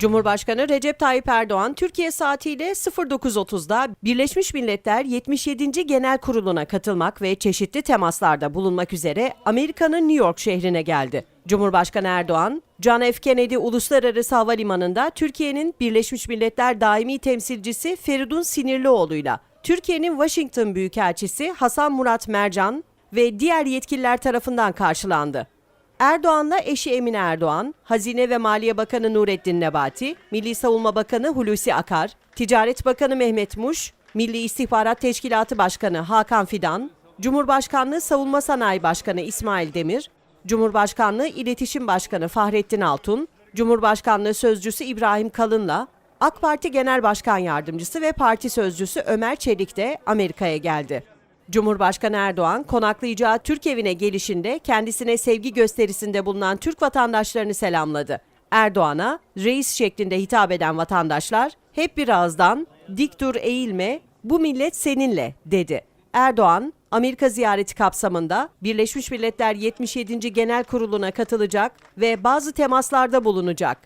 Cumhurbaşkanı Recep Tayyip Erdoğan Türkiye saatiyle 09.30'da Birleşmiş Milletler 77. Genel Kurulu'na katılmak ve çeşitli temaslarda bulunmak üzere Amerika'nın New York şehrine geldi. Cumhurbaşkanı Erdoğan, John F. Kennedy Uluslararası Havalimanı'nda Türkiye'nin Birleşmiş Milletler Daimi Temsilcisi Feridun Sinirlioğlu'yla Türkiye'nin Washington Büyükelçisi Hasan Murat Mercan ve diğer yetkililer tarafından karşılandı. Erdoğan'la eşi Emine Erdoğan, Hazine ve Maliye Bakanı Nurettin Nebati, Milli Savunma Bakanı Hulusi Akar, Ticaret Bakanı Mehmet Muş, Milli İstihbarat Teşkilatı Başkanı Hakan Fidan, Cumhurbaşkanlığı Savunma Sanayi Başkanı İsmail Demir, Cumhurbaşkanlığı İletişim Başkanı Fahrettin Altun, Cumhurbaşkanlığı Sözcüsü İbrahim Kalın'la AK Parti Genel Başkan Yardımcısı ve Parti Sözcüsü Ömer Çelik de Amerika'ya geldi. Cumhurbaşkanı Erdoğan konaklayacağı Türk evine gelişinde kendisine sevgi gösterisinde bulunan Türk vatandaşlarını selamladı. Erdoğan'a reis şeklinde hitap eden vatandaşlar hep bir ağızdan dik dur eğilme bu millet seninle dedi. Erdoğan Amerika ziyareti kapsamında Birleşmiş Milletler 77. Genel Kurulu'na katılacak ve bazı temaslarda bulunacak.